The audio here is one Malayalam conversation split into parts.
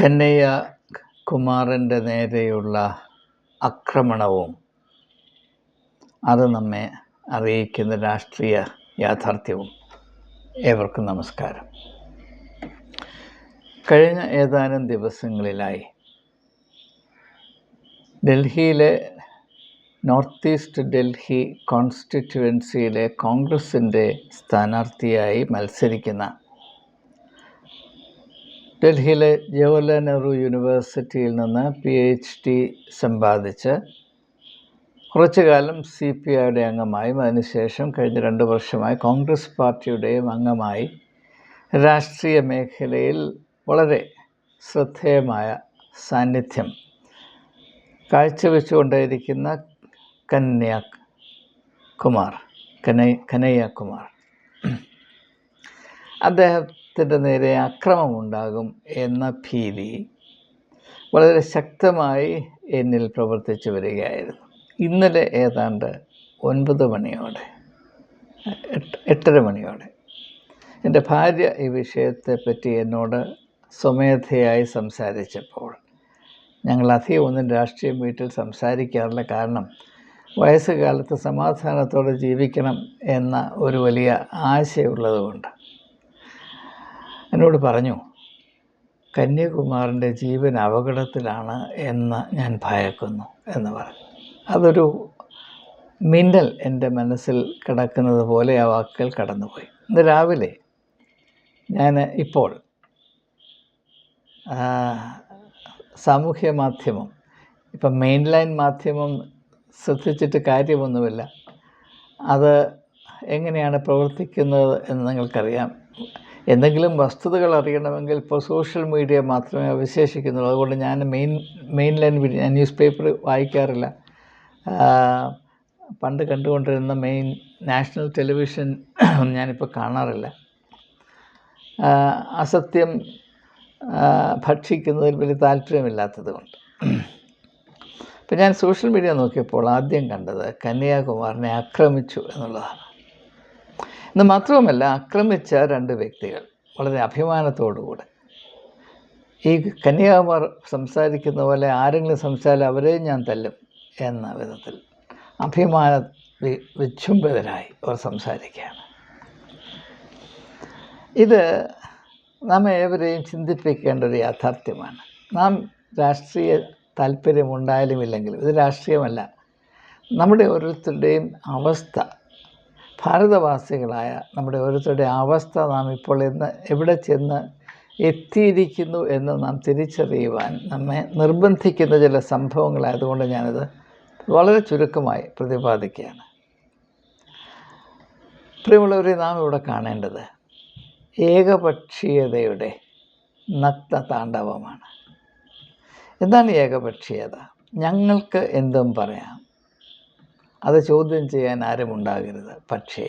കന്നയ്യ കുമാറിന്റെ നേരെയുള്ള ആക്രമണവും അത് നമ്മെ അറിയിക്കുന്ന രാഷ്ട്രീയ യാഥാർത്ഥ്യവും ഏവർക്കും നമസ്കാരം. കഴിഞ്ഞ ഏതാനും ദിവസങ്ങളിലായി ഡൽഹിയിലെ നോർത്ത് ഈസ്റ്റ് ഡൽഹി കോൺസ്റ്റിറ്റ്യുവൻസിയിലെ കോൺഗ്രസിന്റെ സ്ഥാനാർത്ഥിയായി മത്സരിക്കുന്ന ഡൽഹിയിലെ ജവഹർലാൽ നെഹ്റു യൂണിവേഴ്സിറ്റിയിൽ നിന്ന് പി എച്ച് ഡി സമ്പാദിച്ച് കുറച്ചു കാലം സി പി ഐയുടെ അംഗമായും അതിനുശേഷം കഴിഞ്ഞ രണ്ട് വർഷമായി കോൺഗ്രസ് പാർട്ടിയുടെയും അംഗമായി രാഷ്ട്രീയ മേഖലയിൽ വളരെ ശ്രദ്ധേയമായ സാന്നിധ്യം കാഴ്ചവെച്ചുകൊണ്ടേയിരിക്കുന്ന കന്യാ കുമാർ കനയ്യ കനയ്യ കുമാർ അദ്ദേഹത്തിന്റെ നേരെ അക്രമമുണ്ടാകും എന്ന ഭീതി വളരെ ശക്തമായി എന്നിൽ പ്രവർത്തിച്ചു വരികയായിരുന്നു. ഇന്നലെ ഏതാണ്ട് ഒൻപത് മണിയോടെ എട്ട് എട്ടര മണിയോടെ. എന്റെ ഭാര്യ ഈ വിഷയത്തെപ്പറ്റി എന്നോട് സ്വമേധയായി സംസാരിച്ചപ്പോൾ ഞങ്ങൾ അധികം ഒന്നും രാഷ്ട്രീയം വീട്ടിൽ സംസാരിക്കാറില്ല. കാരണം വയസ്സുകാലത്ത് സമാധാനത്തോടെ ജീവിക്കണം എന്ന ഒരു വലിയ ആശയമുള്ളതുകൊണ്ട് എന്നോട് പറഞ്ഞു കന്യാകുമാറിന്റെ ജീവൻ അപകടത്തിലാണ് എന്ന് ഞാൻ ഭയക്കുന്നു എന്ന് പറഞ്ഞു. അതൊരു മിന്നൽ എന്റെ മനസ്സിൽ കിടക്കുന്നത് പോലെ ആ വാക്കുകൾ കടന്നുപോയി. ഇന്ന് രാവിലെ ഞാൻ ഇപ്പോൾ സാമൂഹ്യ മാധ്യമം ഇപ്പം മെയിൻ ലൈൻ മാധ്യമം ശ്രദ്ധിച്ചിട്ട് കാര്യമൊന്നുമില്ല. അത് എങ്ങനെയാണ് പ്രവർത്തിക്കുന്നത് എന്ന് നിങ്ങൾക്കറിയാം. എന്തെങ്കിലും വസ്തുതകൾ അറിയണമെങ്കിൽ ഇപ്പോൾ സോഷ്യൽ മീഡിയ മാത്രമേ അവശേഷിക്കുന്നുള്ളൂ. അതുകൊണ്ട് ഞാൻ മെയിൻ മെയിൻ ലൈൻ ഞാൻ ന്യൂസ് പേപ്പർ വായിക്കാറില്ല പണ്ട് കണ്ടുകൊണ്ടിരുന്ന മെയിൻ നാഷണൽ ടെലിവിഷൻ ഞാനിപ്പോൾ കാണാറില്ല. അസത്യം ഭക്ഷിക്കുന്നതിൽ വലിയ താല്പര്യമില്ലാത്തത് കൊണ്ട്. ഇപ്പം ഞാൻ സോഷ്യൽ മീഡിയ നോക്കിയപ്പോൾ ആദ്യം കണ്ടത് കന്യാകുമാറിനെ ആക്രമിച്ചു എന്നുള്ളതാണ്. എന്ന് മാത്രവുമല്ല ആക്രമിച്ച രണ്ട് വ്യക്തികൾ വളരെ അഭിമാനത്തോടുകൂടെ. ഈ കന്യാകുമാർ സംസാരിക്കുന്ന പോലെ ആരെങ്കിലും സംസാരിച്ചാൽ അവരെ ഞാൻ തല്ലും എന്ന വിധത്തിൽ അഭിമാന വിചുംബിതരായി അവർ സംസാരിക്കുകയാണ്. ഇത് നാം ഏവരെയും ചിന്തിപ്പിക്കേണ്ട ഒരു യാഥാർത്ഥ്യമാണ്. നാം രാഷ്ട്രീയ താല്പര്യമുണ്ടായാലും ഇല്ലെങ്കിലും ഇത് രാഷ്ട്രീയമല്ല. നമ്മുടെ ഓരോരുത്തരുടെയും അവസ്ഥ ഭാരതവാസികളായ നമ്മുടെ ഓരോരുത്തരുടെ അവസ്ഥ നാം ഇപ്പോൾ ഇന്ന് എവിടെ ചെന്ന് എത്തിയിരിക്കുന്നു എന്ന് നാം തിരിച്ചറിയുവാൻ നമ്മെ നിർബന്ധിക്കുന്ന ചില സംഭവങ്ങളായതുകൊണ്ട് ഞാനത് വളരെ ചുരുക്കമായി പ്രതിപാദിക്കുകയാണ്. പ്രിയമുള്ളവരെ നാം ഇവിടെ കാണേണ്ടത് ഏകപക്ഷീയതയുടെ നഗ്ന താണ്ഡവമാണ്. എന്താണ് ഏകപക്ഷീയത? ഞങ്ങൾക്ക് എന്തും പറയാം. അത് ചോദ്യം ചെയ്യാൻ ആരും ഉണ്ടാകരുത്. പക്ഷേ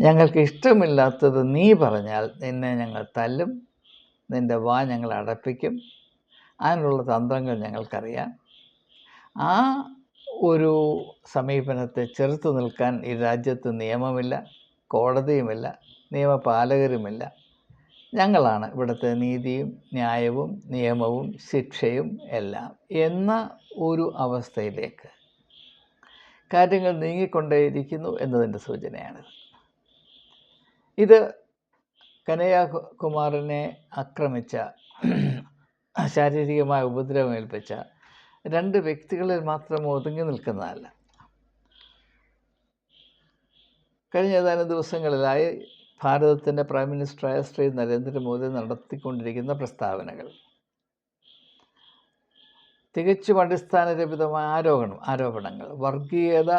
ഞങ്ങൾക്ക് ഇഷ്ടമില്ലാത്തത് നീ പറഞ്ഞാൽ നിന്നെ ഞങ്ങൾ തല്ലും നിന്റെ വാ ഞങ്ങൾ അടപ്പിക്കും. അതിനുള്ള തന്ത്രങ്ങൾ ഞങ്ങൾക്കറിയാം. ആ ഒരു സമീപനത്തെ ചെറുത്തു നിൽക്കാൻ ഈ രാജ്യത്ത് നിയമമില്ല കോടതിയുമില്ല നിയമപാലകരുമില്ല. ഞങ്ങളാണ് ഇവിടുത്തെ നീതിയും ന്യായവും നിയമവും ശിക്ഷയും എല്ലാം എന്ന ഒരു അവസ്ഥയിലേക്ക് കാര്യങ്ങൾ നീങ്ങിക്കൊണ്ടേയിരിക്കുന്നു എന്നതിന്റെ സൂചനയാണ് ഇത്. കനയ്യകുമാറിനെ ആക്രമിച്ച ശാരീരികമായ ഉപദ്രവം ഏൽപ്പിച്ച രണ്ട് വ്യക്തികളിൽ മാത്രം ഒതുങ്ങി നിൽക്കുന്നതല്ല. കഴിഞ്ഞ ഏതാനും ദിവസങ്ങളിലായി ഭാരതത്തിന്റെ പ്രൈം മിനിസ്റ്ററായ ശ്രീ നരേന്ദ്രമോദി നടത്തിക്കൊണ്ടിരിക്കുന്ന പ്രസ്താവനകൾ തികച്ചും അടിസ്ഥാനരഹിതമായ ആരോപണം ആരോപണങ്ങൾ. വർഗീയത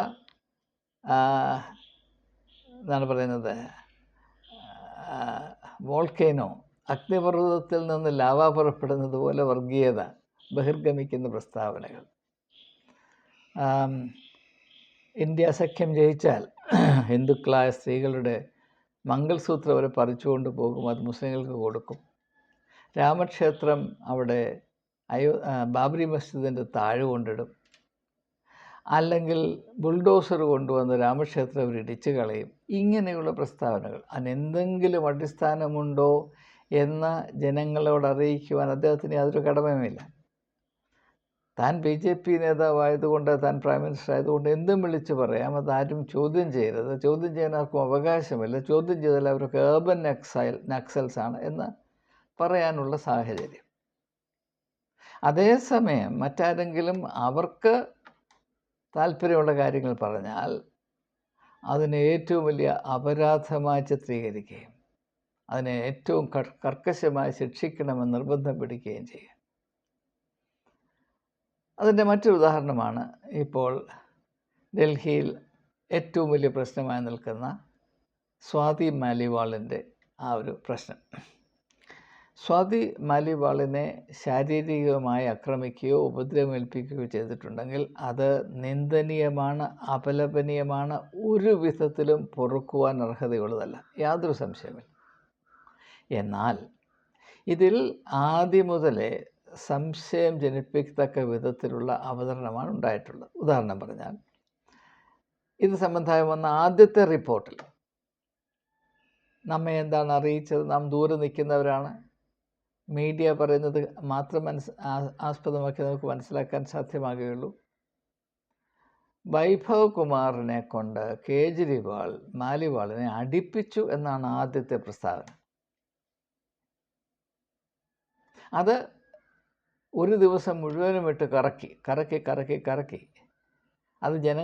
എന്നാണ് പറയുന്നത്? വോൾക്കേനോ അഗ്നിപർവതത്തിൽ നിന്ന് ലാവ പുറപ്പെടുന്നത് പോലെ വർഗീയത ബഹിർഗമിക്കുന്ന പ്രസ്താവനകൾ. ഇന്ത്യ സഖ്യം ജയിച്ചാൽ ഹിന്ദുക്കളായ സ്ത്രീകളുടെ മംഗൾസൂത്രം അവരെ പറിച്ചുകൊണ്ട് പോകും അത് മുസ്ലിങ്ങൾക്ക് കൊടുക്കും. രാമക്ഷേത്രം അവിടെ അയോ ബാബരി മസ്ജിദിന്റെ താഴെ കൊണ്ടിടും. അല്ലെങ്കിൽ ബുൾഡോസർ കൊണ്ടുവന്ന് രാമക്ഷേത്രം ഇടിച്ചു കളയും. ഇങ്ങനെയുള്ള പ്രസ്താവനകൾ. അതിനെന്തെങ്കിലും അടിസ്ഥാനമുണ്ടോ എന്ന് ജനങ്ങളോട് അറിയിക്കുവാൻ അദ്ദേഹത്തിന് യാതൊരു കടമയുമില്ല. താൻ ബി ജെ പി നേതാവായതുകൊണ്ട് താൻ പ്രൈം മിനിസ്റ്റർ ആയതുകൊണ്ട് എന്തും വിളിച്ച് പറയാം. അതാരും ചോദ്യം ചെയ്യരുത്. ചോദ്യം ചെയ്യാൻ ആർക്കും അവകാശമില്ല. ചോദ്യം ചെയ്താൽ അവർക്ക് ഏർബൻ നക്സൈൽ നക്സൽസ് ആണ് എന്ന് പറയാനുള്ള സാഹചര്യം. അതേസമയം മറ്റാരെങ്കിലും അവർക്ക് താല്പര്യമുള്ള കാര്യങ്ങൾ പറഞ്ഞാൽ അതിനെ ഏറ്റവും വലിയ അപരാധമായി ചിത്രീകരിക്കുകയും അതിനെ ഏറ്റവും കർക്കശമായി ശിക്ഷിക്കണമെന്ന് നിർബന്ധം പിടിക്കുകയും ചെയ്യും. അതിന്റെ മറ്റൊരു ഉദാഹരണമാണ് ഇപ്പോൾ ഡൽഹിയിൽ ഏറ്റവും വലിയ പ്രശ്നമായി നിൽക്കുന്ന സ്വാതി മാലിവാളിന്റെ ആ ഒരു പ്രശ്നം. സ്വാതി മാലിവാളിനെ ശാരീരികമായി ആക്രമിക്കുകയോ ഉപദ്രവമേൽപ്പിക്കുകയോ ചെയ്തിട്ടുണ്ടെങ്കിൽ അത് നിന്ദനീയമാണ് അപലപനീയമാണ് ഒരു വിധത്തിലും പൊറുക്കുവാൻ അർഹതയുള്ളതല്ല. യാതൊരു സംശയമില്ല എന്നാൽ ഇതിൽ ആദ്യം മുതലേ സംശയം ജനിപ്പിക്കത്തക്ക വിധത്തിലുള്ള അവതരണമാണ് ഉണ്ടായിട്ടുള്ളത്. ഉദാഹരണം പറഞ്ഞാൽ ഇത് സംബന്ധമായി വന്ന ആദ്യത്തെ റിപ്പോർട്ടിൽ നമ്മെ എന്താണ് അറിയിച്ചത്? നാം ദൂരെ നിൽക്കുന്നവരാണ്. മീഡിയ പറയുന്നത് മാത്രം മനസ് ആസ്പദമാക്കി നമുക്ക് മനസ്സിലാക്കാൻ സാധ്യമാകുകയുള്ളൂ. വൈഭവ് കുമാറിനെ കൊണ്ട് കേജ്രിവാൾ മാലിവാളിനെ അടിപ്പിച്ചു എന്നാണ് ആദ്യത്തെ പ്രസ്താവന. അത് ഒരു ദിവസം മുഴുവനും ഇട്ട് കറക്കി കറക്കി കറക്കി കറക്കി. അത് ജന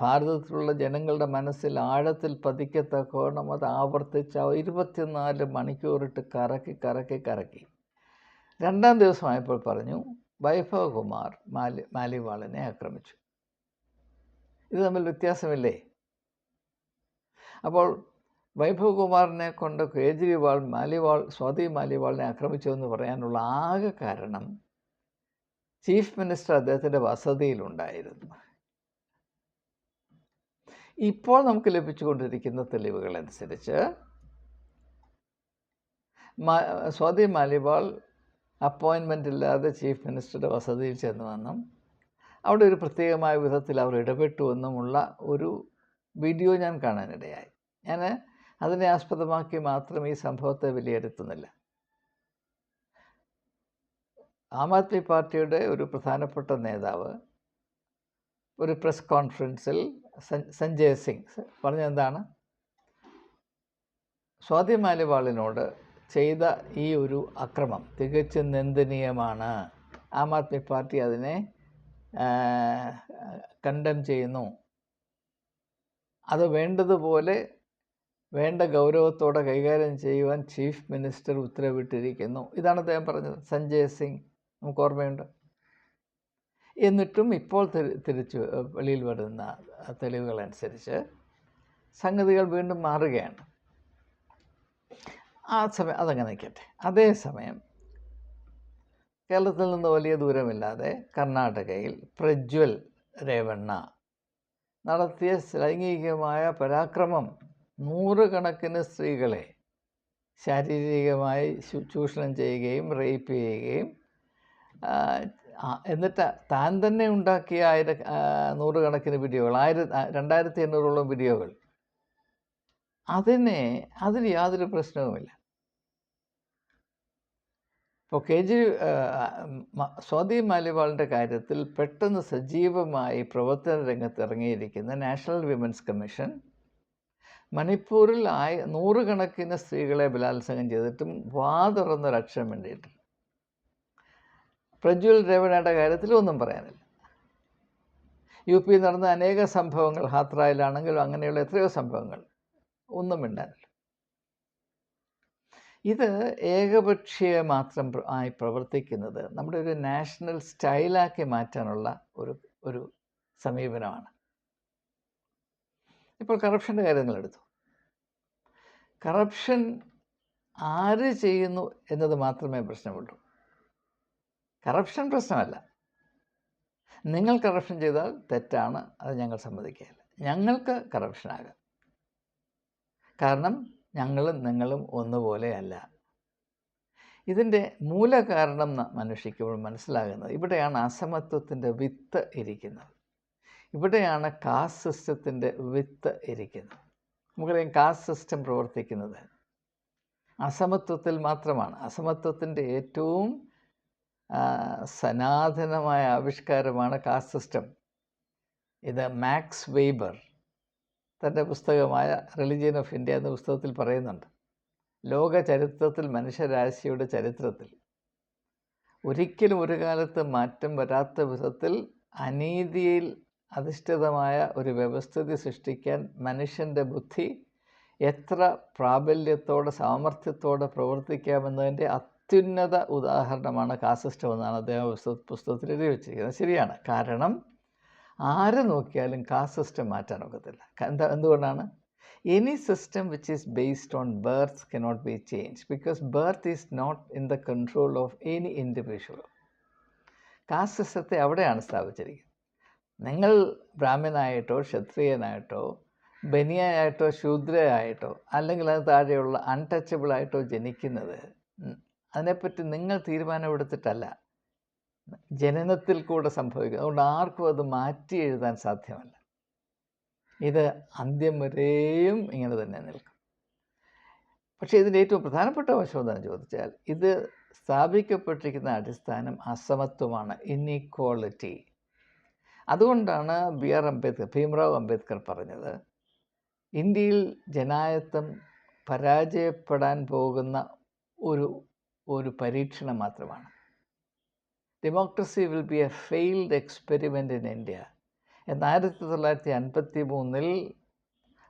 ഭാരതത്തിലുള്ള ജനങ്ങളുടെ മനസ്സിൽ ആഴത്തിൽ പതിക്കത്തക്കോണം അത് ആവർത്തിച്ച ഇരുപത്തിനാല് മണിക്കൂറിട്ട് കറക്കി കറക്കി കറക്കി. രണ്ടാം ദിവസമായപ്പോൾ പറഞ്ഞു വൈഭവകുമാർ മാലി മാലിവാളിനെ ആക്രമിച്ചു. ഇത് തമ്മിൽ വ്യത്യാസമില്ലേ? അപ്പോൾ വൈഭവകുമാറിനെ കൊണ്ട് കേജ്രിവാൾ മാലിവാൾ സ്വാതി മാലിവാളിനെ ആക്രമിച്ചു എന്ന് പറയാനുള്ള ആകെ കാരണം ചീഫ് മിനിസ്റ്റർ അദ്ദേഹത്തിന്റെ വസതിയിലുണ്ടായിരുന്നു. ഇപ്പോൾ നമുക്ക് ലഭിച്ചുകൊണ്ടിരിക്കുന്ന തെളിവുകൾ അനുസരിച്ച് സ്വാതി മാലിവാൾ അപ്പോയിൻമെന്റ് ഇല്ലാതെ ചീഫ് മിനിസ്റ്ററുടെ വസതിയിൽ ചെന്നുവെന്നും അവിടെ ഒരു പ്രത്യേകമായ വിധത്തിൽ അവർ ഇടപെട്ടു ഇടപെട്ടുവെന്നുമുള്ള ഒരു വീഡിയോ ഞാൻ കാണാനിടയായി. ഞാൻ അതിനെ ആസ്പദമാക്കി മാത്രം ഈ സംഭവത്തെ വിലയിരുത്തുന്നില്ല. ആം ആദ്മി പാർട്ടിയുടെ ഒരു പ്രധാനപ്പെട്ട നേതാവ് ഒരു പ്രസ് കോൺഫറൻസിൽ സഞ്ജയ് സിംഗ്. പറഞ്ഞെന്താണ്? സ്വാതി മാലിവാളിനോട് ചെയ്ത ഈ ഒരു അക്രമം തികച്ചും നിന്ദനീയമാണ്. ആം ആദ്മി പാർട്ടി അതിനെ കണ്ടം ചെയ്യുന്നു. അത് വേണ്ടതുപോലെ വേണ്ട ഗൗരവത്തോടെ കൈകാര്യം ചെയ്യുവാൻ ചീഫ് മിനിസ്റ്റർ ഉത്തരവിട്ടിരിക്കുന്നു. ഇതാണ് അദ്ദേഹം പറഞ്ഞത്. സഞ്ജയ് സിംഗ് നമുക്ക് ഓർമ്മയുണ്ട്. എന്നിട്ടും ഇപ്പോൾ തിരിച്ചു വെളിയിൽ വരുന്ന തെളിവുകൾ അനുസരിച്ച് സംഗതികൾ വീണ്ടും മാറുകയാണ്. ആ സമയം അതങ്ങനെ നിൽക്കട്ടെ. അതേസമയം കേരളത്തിൽ നിന്ന് വലിയ ദൂരമില്ലാതെ കർണാടകയിൽ പ്രജ്വൽ രേവണ്ണ നടത്തിയ ലൈംഗികമായ പരാക്രമം നൂറുകണക്കിന് സ്ത്രീകളെ ശാരീരികമായി ചൂഷണം ചെയ്യുകയും റേപ്പ് ചെയ്യുകയും എന്നിട്ട് താൻ തന്നെ ഉണ്ടാക്കിയ ആയിര നൂറുകണക്കിന് വീഡിയോകൾ ആയിര രണ്ടായിരത്തി എണ്ണൂറോളം വീഡിയോകൾ. അതിനെ അതിന് യാതൊരു പ്രശ്നവുമില്ല. ഇപ്പോൾ കെ ജി സ്വാതി മാലിവാളിന്റെ കാര്യത്തിൽ പെട്ടെന്ന് സജീവമായി പ്രവർത്തന രംഗത്ത് ഇറങ്ങിയിരിക്കുന്ന നാഷണൽ വിമൻസ് കമ്മീഷൻ മണിപ്പൂരിൽ ആയ നൂറുകണക്കിന് സ്ത്രീകളെ ബലാത്സംഗം ചെയ്തിട്ടും വാതുറന്നൊരക്ഷരം വേണ്ടിയിട്ടില്ല പ്രജ്വൽ രേവണയുടെ കാര്യത്തിൽ ഒന്നും പറയാനില്ല. യു പി നടന്ന അനേക സംഭവങ്ങൾ ഹാത്രായിലാണെങ്കിലും അങ്ങനെയുള്ള എത്രയോ സംഭവങ്ങൾ ഒന്നും മിണ്ടാനില്ല. ഇത് ഏകപക്ഷീയ മാത്രം ആയി പ്രവർത്തിക്കുന്നത് നമ്മുടെ ഒരു നാഷണൽ സ്റ്റൈലാക്കി മാറ്റാനുള്ള ഒരു ഒരു സമീപനമാണ്. ഇപ്പോൾ കറപ്ഷന്റെ കാര്യങ്ങൾ എടുത്തു കറപ്ഷൻ ആര് ചെയ്യുന്നു എന്നത് മാത്രമേ പ്രശ്നമുള്ളൂ. കറപ്ഷൻ പ്രശ്നമല്ല. നിങ്ങൾ കറപ്ഷൻ ചെയ്താൽ തെറ്റാണ് അത് ഞങ്ങൾ സമ്മതിക്കുകയില്ല. ഞങ്ങൾക്ക് കറപ്ഷനാകാം. കാരണം ഞങ്ങളും നിങ്ങളും ഒന്നുപോലെയല്ല. ഇതിന്റെ മൂലകാരണം മനുഷ്യയ്ക്ക് മനസ്സിലാകുന്നത് ഇവിടെയാണ് അസമത്വത്തിന്റെ വിത്ത് ഇരിക്കുന്നത്. ഇവിടെയാണ് കാസ്റ്റ് സിസ്റ്റത്തിന്റെ വിത്ത് ഇരിക്കുന്നത്. നമുക്കറിയാം കാസ്റ്റ് സിസ്റ്റം പ്രവർത്തിക്കുന്നത് അസമത്വത്തിൽ മാത്രമാണ്. അസമത്വത്തിന്റെ ഏറ്റവും സനാതനമായ ആവിഷ്കാരമാണ് കാസ്റ്റ് സിസ്റ്റം ഇത് മാക്സ് വെയ്ബർ. തന്റെ പുസ്തകമായ റിലിജിയൻ ഓഫ് ഇന്ത്യ എന്ന പുസ്തകത്തിൽ പറയുന്നുണ്ട് ലോക ചരിത്രത്തിൽ മനുഷ്യരാശിയുടെ ചരിത്രത്തിൽ ഒരിക്കലും ഒരു കാലത്ത് മാറ്റം വരാത്ത വിധത്തിൽ അനീതിയിൽ അധിഷ്ഠിതമായ ഒരു വ്യവസ്ഥിതി സൃഷ്ടിക്കാൻ മനുഷ്യന്റെ ബുദ്ധി എത്ര പ്രാബല്യത്തോടെ സാമർഥ്യത്തോടെ പ്രവർത്തിക്കാമെന്നതിന്റെ അത്യുന്നത ഉദാഹരണമാണ് കാസിസ്റ്റം എന്നാണ് അദ്ദേഹം പുസ്ത- പുസ്തകത്തിൽ എഴുതി വെച്ചിരിക്കുന്നത്. ശരിയാണ്. കാരണം ആര് നോക്കിയാലും കാസ്റ്റ് സിസ്റ്റം മാറ്റാൻ ഒക്കത്തില്ല. എന്താ എന്തുകൊണ്ടാണ്? Any system which is based on birth cannot be change because birth is not in the control of any individual caste സിസ്റ്റത്തെ അവിടെയാണ് സ്ഥാപിച്ചിരിക്കുന്നത്. നിങ്ങൾ ബ്രാഹ്മണനായിട്ടോ ക്ഷത്രിയനായിട്ടോ ബനിയായിട്ടോ ശൂദ്രയായിട്ടോ അല്ലെങ്കിൽ അത് താഴെയുള്ള അൺടച്ചബിളായിട്ടോ ജനിക്കുന്നത് അതിനെപ്പറ്റി നിങ്ങൾ തീരുമാനമെടുത്തിട്ടല്ല. ജനനത്തിൽ കൂടെ സംഭവിക്കുന്നത്. അതുകൊണ്ട് ആർക്കും അത് മാറ്റി എഴുതാൻ സാധ്യമല്ല. ഇത് അന്ത്യം വരെയും ഇങ്ങനെ തന്നെ നിൽക്കും. പക്ഷേ ഇതിന്റെ ഏറ്റവും പ്രധാനപ്പെട്ട വശം എന്താണെന്ന് ചോദിച്ചാൽ ഇത് സ്ഥാപിക്കപ്പെട്ടിരിക്കുന്ന അടിസ്ഥാനം അസമത്വമാണ് ഇന്നീക്വാളിറ്റി അതുകൊണ്ടാണ് ബി ആർ അംബേദ്കർ ഭീംറാവ് അംബേദ്കർ പറഞ്ഞത് ഇന്ത്യയിൽ ജനായത്വം പരാജയപ്പെടാൻ പോകുന്ന ഒരു ഒരു പരീക്ഷണം മാത്രമാണ്. Democracy will be a failed experiment in India എന്ന് ആയിരത്തി തൊള്ളായിരത്തി അൻപത്തി മൂന്നിൽ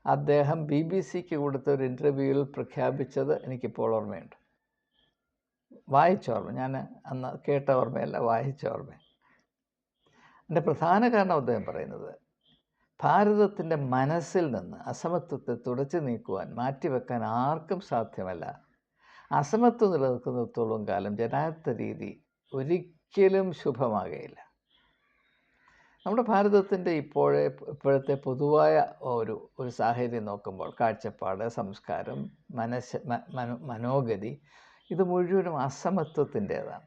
അദ്ദേഹം ബി ബി സിക്ക് കൊടുത്ത ഒരു ഇന്റർവ്യൂവിൽ പ്രഖ്യാപിച്ചത് എനിക്കിപ്പോൾ ഓർമ്മയുണ്ട്. വായിച്ച ഓർമ്മ ഞാൻ അന്ന് കേട്ട ഓർമ്മയല്ല വായിച്ച ഓർമ്മ എന്റെ പ്രധാന കാരണം അദ്ദേഹം പറയുന്നത് ഭാരതത്തിന്റെ മനസ്സിൽ നിന്ന് അസമത്വത്തെ തുടച്ചു നീക്കുവാൻ മാറ്റിവെക്കാൻ ആർക്കും സാധ്യമല്ല. അസമത്വം നിലനിൽക്കുന്നിടത്തോളം കാലം ജനാധിപത്യ രീതി ഒരിക്കലും ശുഭമാകുകയില്ല നമ്മുടെ ഭാരതത്തിന്റെ ഇപ്പോഴേ ഇപ്പോഴത്തെ പൊതുവായ ഒരു ഒരു സാഹചര്യം നോക്കുമ്പോൾ കാഴ്ചപ്പാട് സംസ്കാരം മനസ് മനോഗതി ഇത് മുഴുവനും അസമത്വത്തിന്റേതാണ്.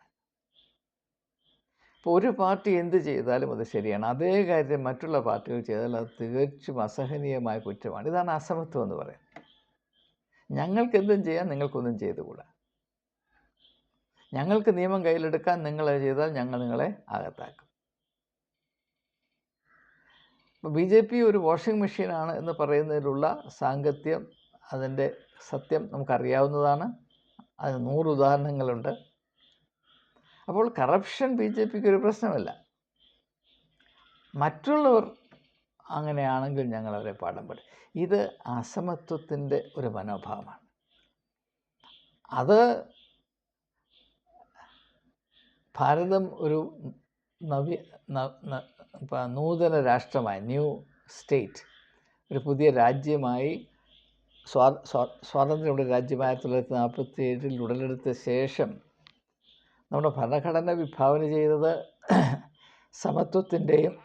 ഇപ്പോൾ ഒരു പാർട്ടി എന്ത് ചെയ്താലും അത് ശരിയാണ്. അതേ കാര്യം മറ്റുള്ള പാർട്ടികൾ ചെയ്താൽ അത് തികച്ചും അസഹനീയമായ കുറ്റമാണ്. ഇതാണ് അസമത്വം എന്ന് പറയുന്നത്. ഞങ്ങൾക്കെന്തും ചെയ്യാം നിങ്ങൾക്കൊന്നും ചെയ്തുകൂടാ. ഞങ്ങൾക്ക് നിയമം കയ്യിലെടുക്കാൻ നിങ്ങൾ ചെയ്താൽ ഞങ്ങൾ നിങ്ങളെ അകത്താക്കും. ബി ജെ പി ഒരു വാഷിംഗ് മെഷീനാണ് എന്ന് പറയുന്നതിലുള്ള സാങ്കത്യം അതിന്റെ സത്യം നമുക്കറിയാവുന്നതാണ്. അതിന് നൂറ് ഉദാഹരണങ്ങളുണ്ട്. അപ്പോൾ കറപ്ഷൻ ബി ജെ പിക്ക് ഒരു പ്രശ്നമല്ല. മറ്റുള്ളവർ അങ്ങനെയാണെങ്കിൽ ഞങ്ങൾ അവരെ പാഠം പഠി. ഇത് അസമത്വത്തിന്റെ ഒരു മനോഭാവമാണ്. അത് ഭാരതം ഒരു നവ്യ നൂതന രാഷ്ട്രമായി ന്യൂ സ്റ്റേറ്റ് ഒരു പുതിയ രാജ്യമായി സ്വാ സ്വാ- സ്വാതന്ത്ര്യമുള്ള രാജ്യമായ ആയിരത്തി തൊള്ളായിരത്തി നാൽപ്പത്തി ഏഴിൽ ഉടലെടുത്ത ശേഷം നമ്മുടെ ഭരണഘടന വിഭാവന ചെയ്തത് സമത്വത്തിന്റെയും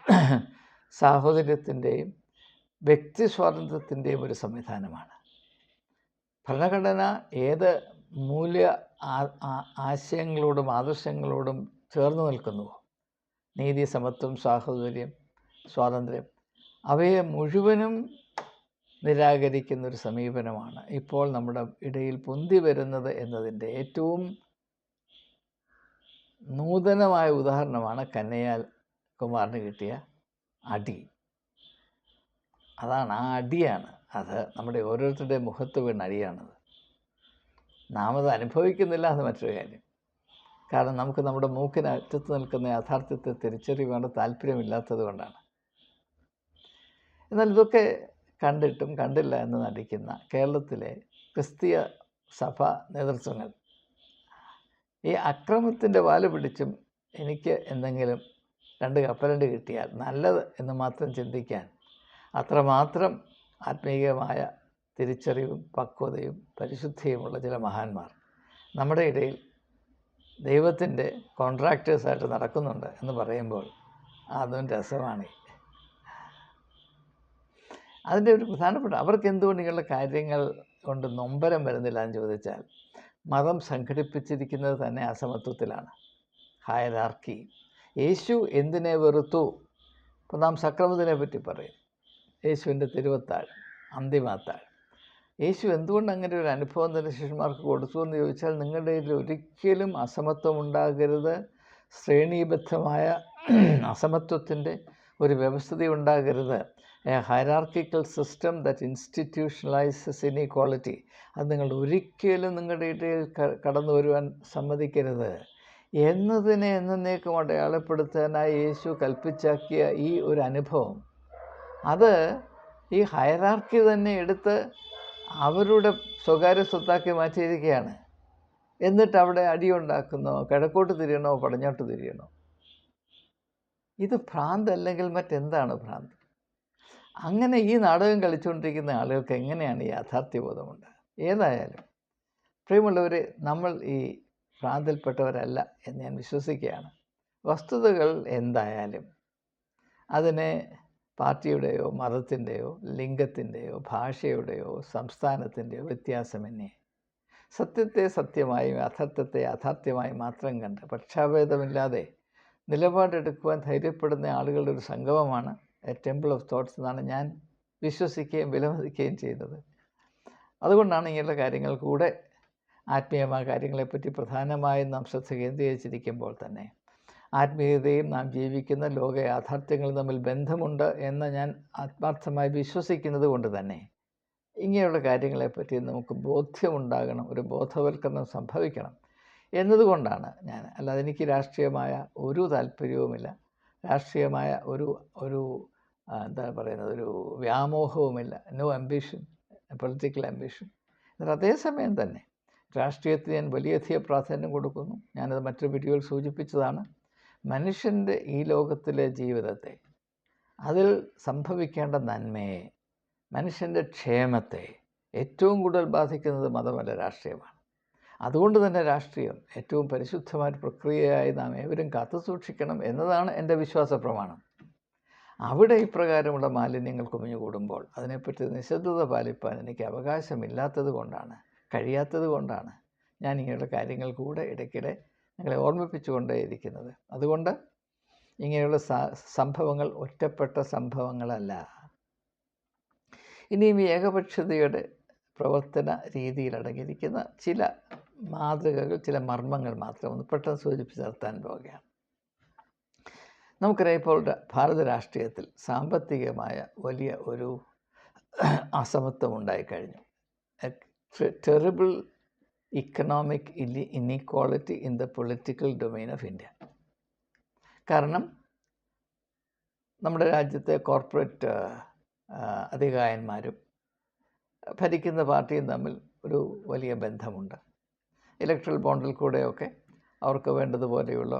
സാഹോദര്യത്തിന്റെയും വ്യക്തി സ്വാതന്ത്ര്യത്തിന്റെയും ഒരു സംവിധാനമാണ്. ഭരണഘടന ഏത് മൂല്യ ആശയങ്ങളോടും ആദർശങ്ങളോടും ചേർന്ന് നിൽക്കുന്നു. നീതി സമത്വം സാഹോദര്യം സ്വാതന്ത്ര്യം. അവയെ മുഴുവനും നിരാകരിക്കുന്ന ഒരു സമീപനമാണ് ഇപ്പോൾ നമ്മുടെ ഇടയിൽ പൊന്തി വരുന്നത് എന്നതിന്റെ ഏറ്റവും നൂതനമായ ഉദാഹരണമാണ് കന്നയാൽ കുമാറിന് കിട്ടിയ അടി. അതാണ് ആ അടിയാണ്. അത് നമ്മുടെ ഓരോരുത്തരുടെ മുഖത്ത് വീണ അടിയാണത്. നാം അത് അനുഭവിക്കുന്നില്ല എന്ന് മറ്റൊരു കാര്യം. കാരണം നമുക്ക് നമ്മുടെ മൂക്കിന് അറ്റത്ത് നിൽക്കുന്ന യാഥാർത്ഥ്യത്തെ തിരിച്ചറിയുവാണ്ട് താല്പര്യമില്ലാത്തത് കൊണ്ടാണ്. എന്നാൽ ഇതൊക്കെ കണ്ടിട്ടും കണ്ടില്ല എന്ന് നടിക്കുന്ന കേരളത്തിലെ ക്രിസ്തീയ സഭ നേതൃത്വങ്ങൾ ഈ അക്രമത്തിന്റെ വാൽ പിടിച്ചും എനിക്ക് എന്തെങ്കിലും രണ്ട് കപ്പലണ്ട് കിട്ടിയാൽ നല്ലത് എന്ന് മാത്രം ചിന്തിക്കാൻ അത്രമാത്രം ആത്മീയമായ തിരിച്ചറിവും പക്വതയും പരിശുദ്ധിയുമുള്ള ചില മഹാന്മാർ നമ്മുടെ ഇടയിൽ ദൈവത്തിന്റെ കോൺട്രാക്ടേഴ്സായിട്ട് നടക്കുന്നുണ്ട് എന്ന് പറയുമ്പോൾ അതും രസമാണ്. അതിന്റെ ഒരു പ്രധാനപ്പെട്ട അവർക്ക് എന്തുകൊണ്ട് ഇങ്ങനെയുള്ള കാര്യങ്ങൾ കൊണ്ട് നൊമ്പരം വരുന്നില്ല എന്ന് ചോദിച്ചാൽ മതം സംഘടിപ്പിച്ചിരിക്കുന്നത് തന്നെ അസമത്വത്തിലാണ് ഹയരാർക്കി. യേശു എന്തിനെ വെറുത്തു? ഇപ്പോൾ നാം സക്രമത്തിനെ പറ്റി പറയും. യേശുവിന്റെ തിരുവത്താഴ് അന്തിമാത്താഴ്. യേശു എന്തുകൊണ്ട് അങ്ങനെ ഒരു അനുഭവം തന്നെ ശിഷ്യന്മാർക്ക് കൊടുത്തു എന്ന് ചോദിച്ചാൽ നിങ്ങളുടെ ഇതിൽ ഒരിക്കലും അസമത്വം ഉണ്ടാകരുത്. ശ്രേണീബദ്ധമായ അസമത്വത്തിന്റെ ഒരു വ്യവസ്ഥിതി ഉണ്ടാകരുത്. A hierarchical system that institutionalises inequality അത് നിങ്ങൾ ഒരിക്കലും നിങ്ങളുടെ ഇടയിൽ കടന്നു വരുവാൻ സമ്മതിക്കരുത്. എന്നതിനെ എന്നേക്കും അടയാളപ്പെടുത്താനായി യേശു കൽപ്പിച്ചാക്കിയ ഈ ഒരു അനുഭവം. അത് ഈ ഹൈറാർക്കി തന്നെ എടുത്ത് അവരുടെ സ്വകാര്യ സ്വത്താക്കി മാറ്റിയിരിക്കുകയാണ്. എന്നിട്ട് അവിടെ അടിയുണ്ടാക്കുന്നോ കിഴക്കോട്ട് തിരിയണോ പടിഞ്ഞോട്ട് തിരിയണോ? ഇത് ഭ്രാന്ത് അല്ലെങ്കിൽ മറ്റെന്താണ് ഭ്രാന്ത്? അങ്ങനെ ഈ നാടകം കളിച്ചുകൊണ്ടിരിക്കുന്ന ആളുകൾക്ക് എങ്ങനെയാണ് യാഥാർത്ഥ്യബോധമുണ്ട്? ഏതായാലും പ്രിയമുള്ളവർ നമ്മൾ ഈ ഭ്രാന്തിൽപ്പെട്ടവരല്ല എന്ന് ഞാൻ വിശ്വസിക്കുകയാണ്. വസ്തുതകൾ എന്തായാലും അതിനെ പാർട്ടിയുടെയോ മതത്തിന്റെയോ ലിംഗത്തിന്റെയോ ഭാഷയുടെയോ സംസ്ഥാനത്തിന്റെയോ വ്യത്യാസമെന്നേ സത്യത്തെ സത്യമായും അഥർത്ഥത്തെ യാഥാർത്ഥ്യമായും മാത്രം കണ്ട് പക്ഷാഭേദമില്ലാതെ നിലപാടെടുക്കുവാൻ ധൈര്യപ്പെടുന്ന ആളുകളുടെ ഒരു സംഗമമാണ് ടെമ്പിൾ ഓഫ് തോട്ട്സ് എന്നാണ് ഞാൻ വിശ്വസിക്കുകയും വിലമതിക്കുകയും ചെയ്യുന്നത്. അതുകൊണ്ടാണ് ഇങ്ങനെയുള്ള കാര്യങ്ങൾ കൂടെ ആത്മീയമായ കാര്യങ്ങളെപ്പറ്റി പ്രധാനമായും നാം ശ്രദ്ധ കേന്ദ്രീകരിച്ചിരിക്കുമ്പോൾ തന്നെ. ആത്മീയതയും നാം ജീവിക്കുന്ന ലോക യാഥാർത്ഥ്യങ്ങളും തമ്മിൽ ബന്ധമുണ്ട് എന്ന് ഞാൻ ആത്മാർത്ഥമായി വിശ്വസിക്കുന്നത് കൊണ്ട് തന്നെ. ഇങ്ങനെയുള്ള കാര്യങ്ങളെപ്പറ്റി നമുക്ക് ബോധ്യമുണ്ടാകണം ഒരു ബോധവൽക്കരണം സംഭവിക്കണം എന്നതുകൊണ്ടാണ് ഞാൻ. അല്ലാതെ എനിക്ക് രാഷ്ട്രീയമായ ഒരു താല്പര്യവുമില്ല. രാഷ്ട്രീയമായ ഒരു ഒരു എന്താ പറയുന്നത് ഒരു വ്യാമോഹവുമില്ല. നോ അംബിഷൻ പൊളിറ്റിക്കൽ അംബിഷൻ എന്നാൽ അതേസമയം തന്നെ രാഷ്ട്രീയത്തിന് ഞാൻ വലിയധികം പ്രാധാന്യം കൊടുക്കുന്നു. ഞാനത് മറ്റൊരു വീഡിയോയിൽ സൂചിപ്പിച്ചതാണ്. മനുഷ്യന്റെ ഈ ലോകത്തിലെ ജീവിതത്തെ അതിൽ സംഭവിക്കേണ്ട നന്മയെ മനുഷ്യന്റെ ക്ഷേമത്തെ ഏറ്റവും കൂടുതൽ ബാധിക്കുന്നത് മതമല്ല രാഷ്ട്രീയമാണ്. അതുകൊണ്ട് തന്നെ രാഷ്ട്രീയം ഏറ്റവും പരിശുദ്ധമായ പ്രക്രിയയായി നാം ഏവരും കാത്തു സൂക്ഷിക്കണം എന്നതാണ് എന്റെ വിശ്വാസ പ്രമാണം അവിടെ ഇപ്രകാരമുള്ള മാലിന്യങ്ങൾ കുമിഞ്ഞു കൂടുമ്പോൾ അതിനെപ്പറ്റി നിശബ്ദത പാലിപ്പാൻ എനിക്ക് അവകാശമില്ലാത്തത് കൊണ്ടാണ് കഴിയാത്തത് കൊണ്ടാണ് ഞാൻ ഇങ്ങനെയുള്ള കാര്യങ്ങൾ കൂടെ ഇടയ്ക്കിടെ നിങ്ങളെ ഓർമ്മിപ്പിച്ചുകൊണ്ടേയിരിക്കുന്നത്. അതുകൊണ്ട് ഇങ്ങനെയുള്ള സംഭവങ്ങൾ ഒറ്റപ്പെട്ട സംഭവങ്ങളല്ല. ഇനിയും ഏകപക്ഷതയുടെ പ്രവർത്തന രീതിയിൽ അടങ്ങിയിരിക്കുന്ന ചില മാതൃകകൾ ചില മർമ്മങ്ങൾ മാത്രം ഒന്ന് പെട്ടെന്ന് സൂചിപ്പിച്ച് നിർത്താൻ പോവുകയാണ്. നമുക്കറിയാം ഇപ്പോൾ ഭാരത രാഷ്ട്രീയത്തിൽ സാമ്പത്തികമായ വലിയ ഒരു അസമത്വം ഉണ്ടായിക്കഴിഞ്ഞു. Terrible economic inequality in the political domain of India കാരണം നമ്മുടെ രാജ്യത്തെ കോർപ്പറേറ്റ് അധികായന്മാരും ഭരിക്കുന്ന പാർട്ടിയും തമ്മിൽ ഒരു വലിയ ബന്ധമുണ്ട്. ഇലക്ട്രൽ ബോണ്ടിൽ കൂടെയൊക്കെ അവർക്ക് വേണ്ടതുപോലെയുള്ള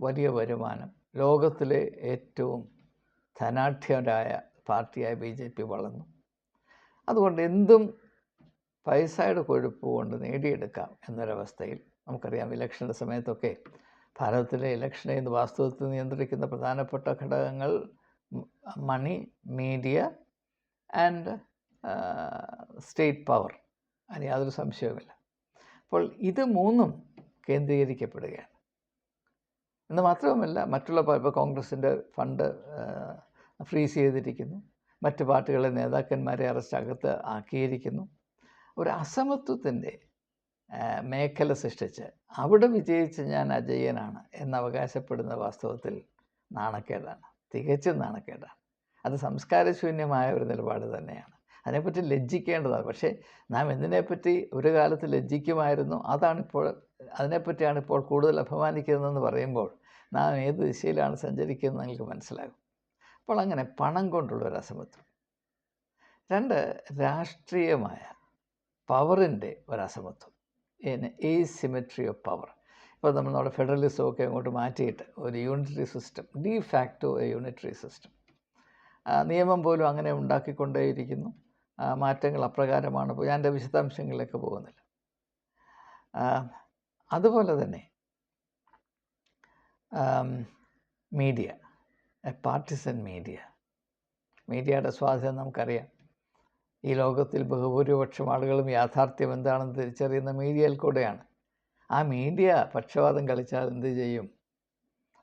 വലിയ വരുമാനം ലോകത്തിലെ ഏറ്റവും ധനാഢ്യരായ പാർട്ടിയായ ബി ജെ പി വളർന്നു. അതുകൊണ്ട് എന്തും പൈസയുടെ കൊഴുപ്പ് കൊണ്ട് നേടിയെടുക്കാം എന്നൊരവസ്ഥയിൽ നമുക്കറിയാം ഇലക്ഷന്റെ സമയത്തൊക്കെ ഭാരതത്തിലെ ഇലക്ഷനെ ഇന്ന് വാസ്തവത്തിൽ നിയന്ത്രിക്കുന്ന പ്രധാനപ്പെട്ട ഘടകങ്ങൾ money media and state power. അതിന് യാതൊരു സംശയവുമില്ല. അപ്പോൾ ഇത് മൂന്നും കേന്ദ്രീകരിക്കപ്പെടുകയാണ്. എന്ന് മാത്രവുമല്ല മറ്റുള്ള ഇപ്പോൾ കോൺഗ്രസിന്റെ ഫണ്ട് ഫ്രീസ് ചെയ്തിരിക്കുന്നു. മറ്റ് പാർട്ടികളെ നേതാക്കന്മാരെ അറസ്റ്റ് അകത്ത് ആക്കിയിരിക്കുന്നു. ഒരു അസമത്വത്തിന്റെ മേഖല സൃഷ്ടിച്ച് അവിടെ വിജയിച്ച് ഞാൻ അജയ്യനാണ് എന്നവകാശപ്പെടുന്ന വാസ്തവത്തിൽ നാണക്കേടാണ്. തികച്ചും നാണക്കേടാണ്. അത് സംസ്കാരശൂന്യമായ ഒരു നിലപാട് തന്നെയാണ്. അതിനെപ്പറ്റി ലജ്ജിക്കേണ്ടതാണ്. പക്ഷേ നാം എന്തിനെപ്പറ്റി ഒരു കാലത്ത് ലജ്ജിക്കുമായിരുന്നു? അതാണിപ്പോൾ അതിനെപ്പറ്റിയാണ് ഇപ്പോൾ കൂടുതൽ അഭിമാനിക്കുന്നതെന്ന് പറയുമ്പോൾ നാം ഏത് ദിശയിലാണ് സഞ്ചരിക്കുന്നത് നിങ്ങൾക്ക് മനസ്സിലാകും. അപ്പോൾ അങ്ങനെ പണം കൊണ്ടുള്ള ഒരു അസമത്വം. രണ്ട് രാഷ്ട്രീയമായ പവറിന്റെ ഒരസമത്വം. ഈ സിമെട്രി ഓഫ് പവർ ഇപ്പോൾ നമ്മൾ നമ്മുടെ ഫെഡറലിസം ഒക്കെ അങ്ങോട്ട് മാറ്റിയിട്ട് ഒരു unitary system de facto a unitary system നിയമം പോലും അങ്ങനെ ഉണ്ടാക്കിക്കൊണ്ടേയിരിക്കുന്നു. മാറ്റങ്ങൾ അപ്രകാരമാണ്. ഞാൻ എന്റെ വിശദാംശങ്ങളിലേക്ക് പോകുന്നില്ല. അതുപോലെ തന്നെ മീഡിയ പാർട്ടിസൻ മീഡിയ മീഡിയയുടെ സ്വാധീനം നമുക്കറിയാം. ഈ ലോകത്തിൽ ബഹുഭൂരിപക്ഷം ആളുകളും യാഥാർത്ഥ്യം എന്താണെന്ന് തിരിച്ചറിയുന്ന മീഡിയയിൽ കൂടെയാണ്. ആ മീഡിയ പക്ഷപാതം കളിച്ചാൽ എന്ത് ചെയ്യും?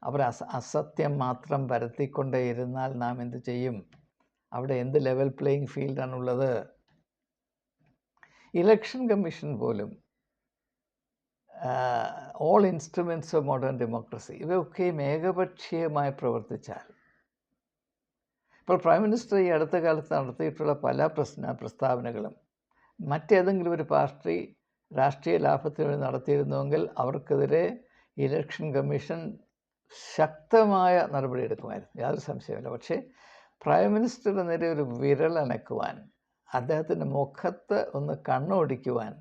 അവർ അസ അസത്യം മാത്രം പരത്തിക്കൊണ്ടേ ഇരുന്നാൽ നാം എന്ത് ചെയ്യും? അവിടെ എന്ത് ലെവൽ പ്ലേയിങ് ഫീൽഡാണുള്ളത് ഇലക്ഷൻ കമ്മീഷൻ പോലും all instruments of modern democracy ഇവയൊക്കെയും ഏകപക്ഷീയമായി പ്രവർത്തിച്ചാൽ ഇപ്പോൾ പ്രൈം മിനിസ്റ്റർ ഈ അടുത്ത കാലത്ത് നടത്തിയിട്ടുള്ള പല പ്രശ്ന പ്രസ്താവനകളും. മറ്റേതെങ്കിലും ഒരു പാർട്ടി രാഷ്ട്രീയ ലാഭത്തിന് വേണ്ടി നടത്തിയിരുന്നുവെങ്കിൽ അവർക്കെതിരെ ഇലക്ഷൻ കമ്മീഷൻ ശക്തമായ നടപടി എടുക്കുമായിരുന്നു യാതൊരു സംശയമില്ല പക്ഷേ പ്രൈം മിനിസ്റ്ററുടെ നേരെ ഒരു വിരൽ അനക്കുവാൻ അദ്ദേഹത്തിന്റെ മുഖത്ത് ഒന്ന് കണ്ണോടിക്കുവാൻ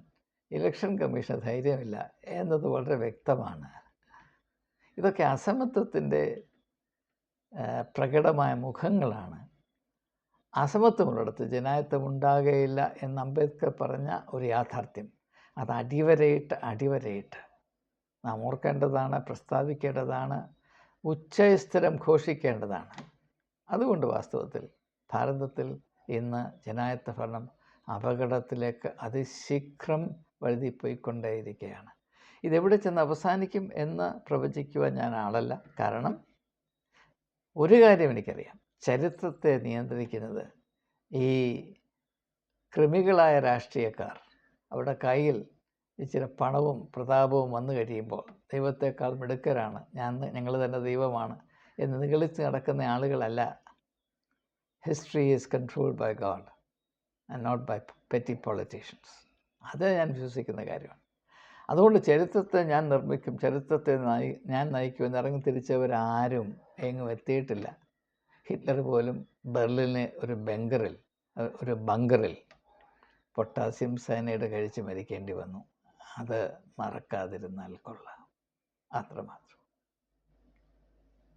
ഇലക്ഷൻ കമ്മീഷൻ ധൈര്യമില്ല എന്നത് വളരെ വ്യക്തമാണ്. ഇതൊക്കെ അസമത്വത്തിന്റെ പ്രകടമായ മുഖങ്ങളാണ്. അസമത്വമുള്ളിടത്ത് ജനായത്വം ഉണ്ടാകുകയില്ല എന്ന് അംബേദ്കർ പറഞ്ഞ ഒരു യാഥാർത്ഥ്യം. അത് അടിവരയിട്ട് അടിവരയിട്ട്. നാം ഓർക്കേണ്ടതാണ് പ്രസ്താവിക്കേണ്ടതാണ് ഉച്ചസ്ഥിരം ഘോഷിക്കേണ്ടതാണ്. അതുകൊണ്ട് വാസ്തവത്തിൽ ഭാരതത്തിൽ ഇന്ന് ജനായത്വ ഭരണം അപകടത്തിലേക്ക് അതിശീഘ്രം വഴുതിപ്പോയിക്കൊണ്ടേയിരിക്കുകയാണ് ഇതെവിടെ ചെന്ന് അവസാനിക്കും എന്ന് പ്രവചിക്കുവാൻ ഞാൻ ആളല്ല. കാരണം ഒരു കാര്യം എനിക്കറിയാം. ചരിത്രത്തെ നിയന്ത്രിക്കുന്നത് ഈ കൃമികളായ രാഷ്ട്രീയക്കാർ. അവരുടെ കയ്യിൽ ഇച്ചിരി പണവും പ്രതാപവും വന്നു കഴിയുമ്പോൾ ദൈവത്തെക്കാൾ മിടുക്കരാണ്. ഞാൻ ഞങ്ങൾ തന്നെ ദൈവമാണ് എന്ന് നിഗളിച്ച് നടക്കുന്ന ആളുകളല്ല. History is controlled by God and not by petty politicians അത് ഞാൻ വിശ്വസിക്കുന്ന കാര്യമാണ്. അതുകൊണ്ട് ചരിത്രത്തെ ഞാൻ നിർമ്മിക്കും. ചരിത്രത്തെ നയി ഞാൻ നയിക്കുമെന്ന് ഇറങ്ങി തിരിച്ചവരാരും എങ്ങും എത്തിയിട്ടില്ല. ഹിറ്റ്ലർ പോലും ബെർലിനെ ഒരു ബങ്കറിൽ ഒരു ബങ്കറിൽ പൊട്ടാസ്യം സയനൈഡ് കഴിച്ച് മരിക്കേണ്ടി വന്നു. അത് മറക്കാതിരുന്നാൽ കൊള്ളാം. അത്രമാത്രം.